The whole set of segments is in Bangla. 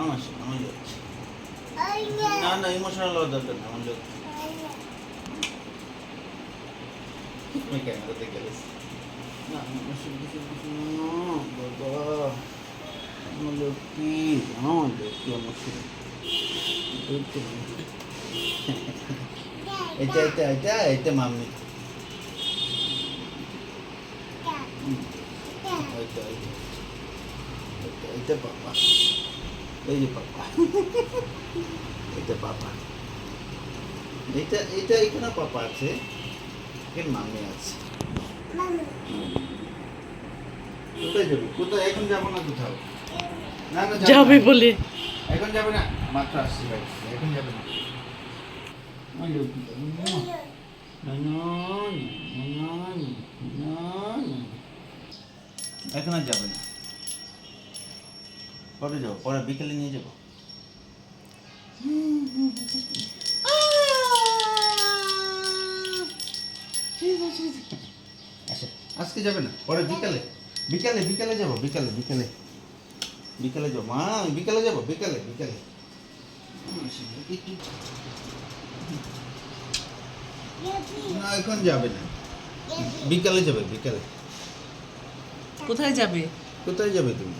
আমার সাথে, আমার লক্ষ্মী। না না ইমোশনাল হওয়ার দরকার না আমার লক্ষ্মী তুমি ক্যামেরা দেখে গেছি না আমার শুধু শুধু শুনো বাবা আমার লক্ষ্মী আমার লক্ষ্মী আমার শুধু এটা এটা এটা এটা মাম্মি এটা এটা এটা এটা পাপা এই যে পাপা। এটা পাপা। এটা এটা এখানে পাপা আছে এখানে মাম্মি আছে। কোথায় যাবি? কোথায়? এখন যাব না কোথাও? না না যাব যাবে না। বলে। এখন যাবে না? মাত্র আসছি ভাই এখন যাবে না। ওই লোক, না, না, না, না, না, না। এখন আর যাবে না। কবে যাব? পরে বিকেলে নিয়ে যাব। আচ্ছা আজকে যাবে না? পরে বিকালে। বিকালে বিকালে যাব বিকালে বিকালে। বিকালে যাব। মা বিকালে যাব বিকালে বিকালে। না এখন যাবে না। বিকালে যাবে বিকালে। কোথায় যাবে? কোথায় যাবে তুমি?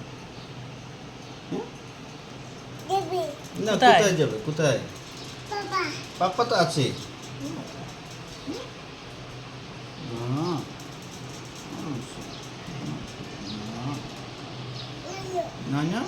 না কোথায়? কোথায় যাবে কোথায় পাপ্পা তো আছে না। না না